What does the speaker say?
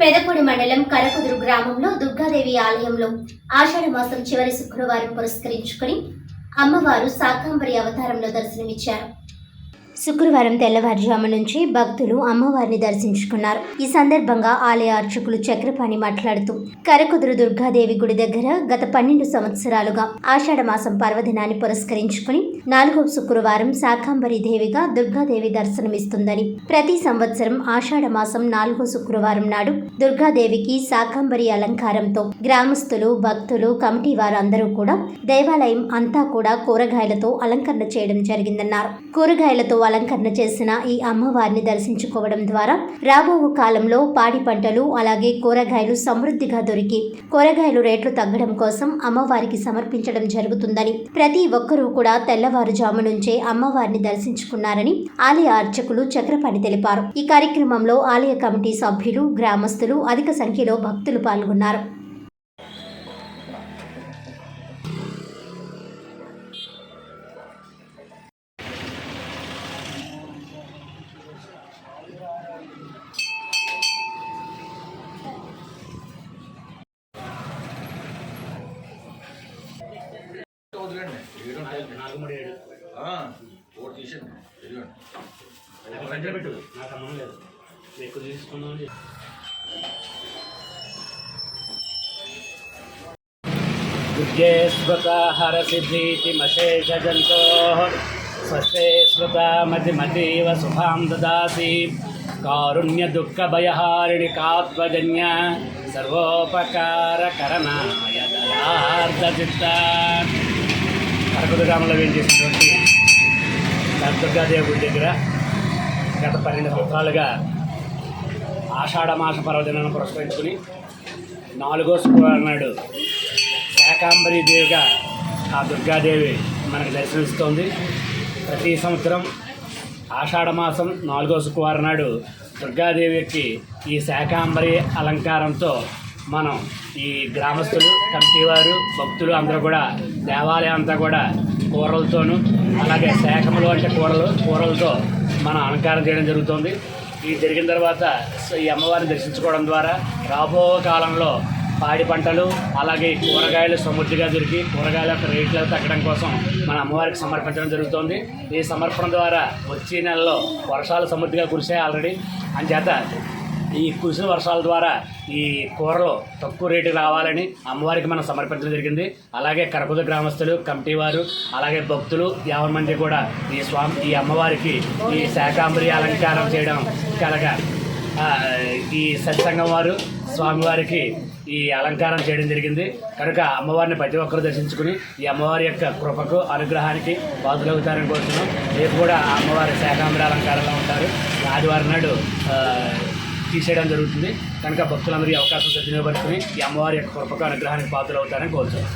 పెదపూడి మండలం కరకుదురు గ్రామంలో దుర్గాదేవి ఆలయంలో ఆషాఢ మాసం చివరి శుక్రవారం పురస్కరించుకుని అమ్మవారు శాకాంబరి అవతారంలో దర్శనమిచ్చారు. శుక్రవారం తెల్లవారుజాము నుంచి భక్తులు అమ్మవారిని దర్శించుకున్నారు. ఈ సందర్భంగా ఆలయ అర్చకులు చక్రపాణి మాట్లాడుతూ కరకుదురు దుర్గాదేవి గుడి దగ్గర గత పన్నెండు సంవత్సరాలుగా ఆషాఢ మాసం పర్వదినాన్ని పురస్కరించుకుని నాలుగవ శుక్రవారం శాకాంబరి దేవిగా దుర్గాదేవి దర్శనమిస్తుందని ప్రతి సంవత్సరం ఆషాఢ మాసం నాలుగో శుక్రవారం నాడు దుర్గాదేవికి శాకాంబరి అలంకారంతో గ్రామస్తులు భక్తులు కమిటీ వారందరూ కూడా దేవాలయం అంతా కూడా కూరగాయలతో అలంకరణ చేయడం జరిగిందన్నారు. కూరగాయలతో అలంకరణ చేసిన ఈ అమ్మవారిని దర్శించుకోవడం ద్వారా రాబో కాలంలో పాడి పంటలు అలాగే కూరగాయలు సమృద్ధిగా దొరికి కూరగాయలు రేట్లు తగ్గడం కోసం అమ్మవారికి సమర్పించడం జరుగుతుందని ప్రతి ఒక్కరూ కూడా తెల్లవారుజాము నుంచే అమ్మవారిని దర్శించుకున్నారని ఆలయ అర్చకులు చక్రపాణి తెలిపారు. ఈ కార్యక్రమంలో ఆలయ కమిటీ సభ్యులు గ్రామస్తులు అధిక సంఖ్యలో భక్తులు పాల్గొన్నారు. ఓటు తీసేయండి నాకు వెంటనే పెట్టు నాకు అమ్మం లేదు ఎక్కువ తీసుకున్నావు అని చెప్పు. దుర్గే స్మృత హరసిద్ధీతిమశేషజంతో స్వస్తే స్మృత మతిమతీవ శుభాం దదాసి కారుణ్య దుఃఖ భయహారిణి కాత్వజన్య సర్వోపకార కరణాయ దయార్ధచిత్త కరకుదు గ్రామంలో ఏం చేసినటువంటి దుర్గాదేవి గుడి దగ్గర గత పన్నెండు సంవత్సరాలుగా ఆషాఢమాస పర్వదినాన్ని పురస్కరించుకుని నాలుగో శుక్రవారం నాడు శాకాంబరి దేవిగా ఆ దుర్గాదేవి మనకు దర్శనమిస్తోంది. ప్రతి సంవత్సరం ఆషాఢమాసం నాలుగో శుక్రవారం నాడు దుర్గాదేవికి ఈ శాకాంబరి అలంకారంతో మనం ఈ గ్రామస్తులు కమిటీ వారు భక్తులు అందరూ కూడా దేవాలయం అంతా కూడా కూరలతోనూ అలాగే శాఖములు అంటే కూరలు కూరలతో మనం అలంకారం చేయడం జరుగుతుంది. ఇది జరిగిన తర్వాత ఈ అమ్మవారిని దర్శించుకోవడం ద్వారా రాబో కాలంలో పాడి పంటలు అలాగే కూరగాయలు సమృద్ధిగా దొరికి కూరగాయల యొక్క రేట్లు తగ్గడం కోసం మన అమ్మవారికి సమర్పించడం జరుగుతోంది. ఈ సమర్పణ ద్వారా వచ్చే నెలలో వర్షాలు సమృద్ధిగా కురిసాయి ఆల్రెడీ అంచేత ఈ కురిసిన వర్షాల ద్వారా ఈ కూరలు తక్కువ రేటుకి రావాలని అమ్మవారికి మనం సమర్పించడం జరిగింది. అలాగే కరకుద గ్రామస్తులు కమిటీ వారు అలాగే భక్తులు యావన్ మంది కూడా ఈ స్వామి ఈ అమ్మవారికి ఈ శాకాంబరి అలంకారం చేయడం కలగా. ఈ సత్సంగం వారు స్వామివారికి ఈ అలంకారం చేయడం జరిగింది. కనుక అమ్మవారిని ప్రతి ఒక్కరు దర్శించుకుని ఈ అమ్మవారి యొక్క కృపకు అనుగ్రహానికి బాధులవుతారని కోరుతున్నాం. రేపు కూడా అమ్మవారి శాకాంబరి అలంకారంలో ఉంటారు. ఆదివారం నాడు తీసేయడం జరుగుతుంది. కనుక భక్తులందరూ ఈ అవకాశం సద్వినియోగపరుచుకుని ఈ అమ్మవారి యొక్క కృపకు అనుగ్రహానికి పాత్రలు అవుతారని కోరుతున్నాం.